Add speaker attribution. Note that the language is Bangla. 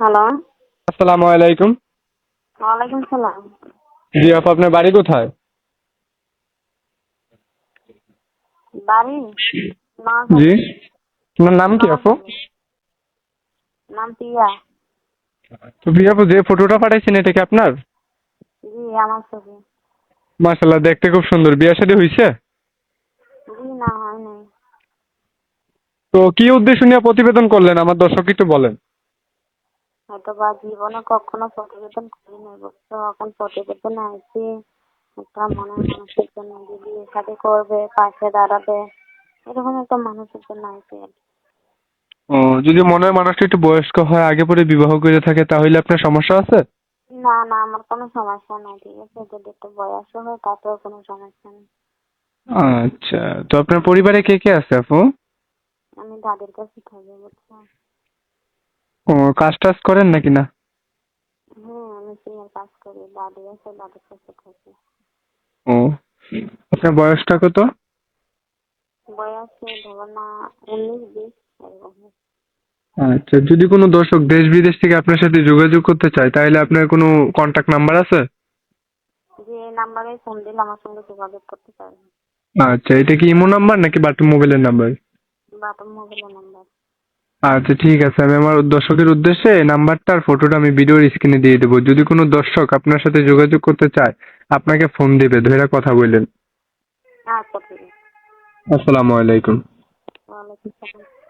Speaker 1: হ্যালো
Speaker 2: আসসালামু আলাইকুম।
Speaker 1: ওয়ালাইকুম সালাম।
Speaker 2: জি আপু আপনার বাড়ি কোথায়?
Speaker 1: বাড়ি?
Speaker 2: জি। আপনার নাম কি আপু?
Speaker 1: নাম পিয়া
Speaker 2: তো প্রিয়া আপু যে ফটোটা পাঠাইছেন এটা কি আপনার?
Speaker 1: জি আমার ছবি।
Speaker 2: দেখতে খুব সুন্দর। বিয়ে শাদী হয়েছে
Speaker 1: জি না হয় নাই।
Speaker 2: তো কি উদ্দেশ্য নিয়ে প্রতিবেদন করলেন? আমার দর্শক একটু বলেন।
Speaker 1: হয়তো বা জীবনে কখনো প্রতিবেদন করি নাই বুঝছ? এখন প্রতিবেদন আইছি একটা মনের মানুষের জন্য বিয়ে শাদী করবে পাশে দাঁড়াবে এরকম একটা মানুষের জন্য আইছি আর।
Speaker 2: ও যদি মনে হয় মানুষটা একটু বয়স্ক হয় আগে পরে বিবাহ করে থাকে তাহলে আপনার সমস্যা আছে?
Speaker 1: না না আমার কোনো সমস্যা নাই ঠিক আছে? যদি একটু বয়সও হয় তাতেও কোনো সমস্যা নেই।
Speaker 2: আচ্ছা তো আপনার পরিবারে কে কে আছে আপু?
Speaker 1: আমি দাদির কাছে থাকি বুঝছ?
Speaker 2: ও কাজ টাজ করেন নাকি না?
Speaker 1: হ্যাঁ আমি সিনিয়র কাজ করি দাদি আছে দাদির কাছে থাকি।
Speaker 2: ও আপনার বয়সটা কত?
Speaker 1: বয়স ধরো না উনিশ বিশ এরকম।
Speaker 2: আচ্ছা যদি কোনো দর্শক দেশ বিদেশ থেকে আপনার সাথে যোগাযোগ করতে চায় তাহলে আপনার কোনো কন্ট্যাক্ট নাম্বার আছে?
Speaker 1: যে নাম্বারে ফোন দিলে আমার সঙ্গে যোগাযোগ করতে পারবে।
Speaker 2: আচ্ছা এটা কি ইমো নাম্বার নাকি বাটন মোবাইলের নাম্বার
Speaker 1: বাটন মোবাইলের নাম্বার
Speaker 2: আচ্ছা ঠিক আছে। আমি আমার দর্শকের উদ্দেশ্যে নাম্বারটা আর ফটোটা আমি ভিডিওর স্ক্রিনে দিয়ে দেবো। যদি কোনো দর্শক আপনার সাথে যোগাযোগ করতে চায় আপনাকে ফোন দেবে। ধরে কথা বললেন।
Speaker 1: আচ্ছা ঠিক আছে।
Speaker 2: আসসালামু আলাইকুম।
Speaker 1: ওয়ালাইকুম সালাম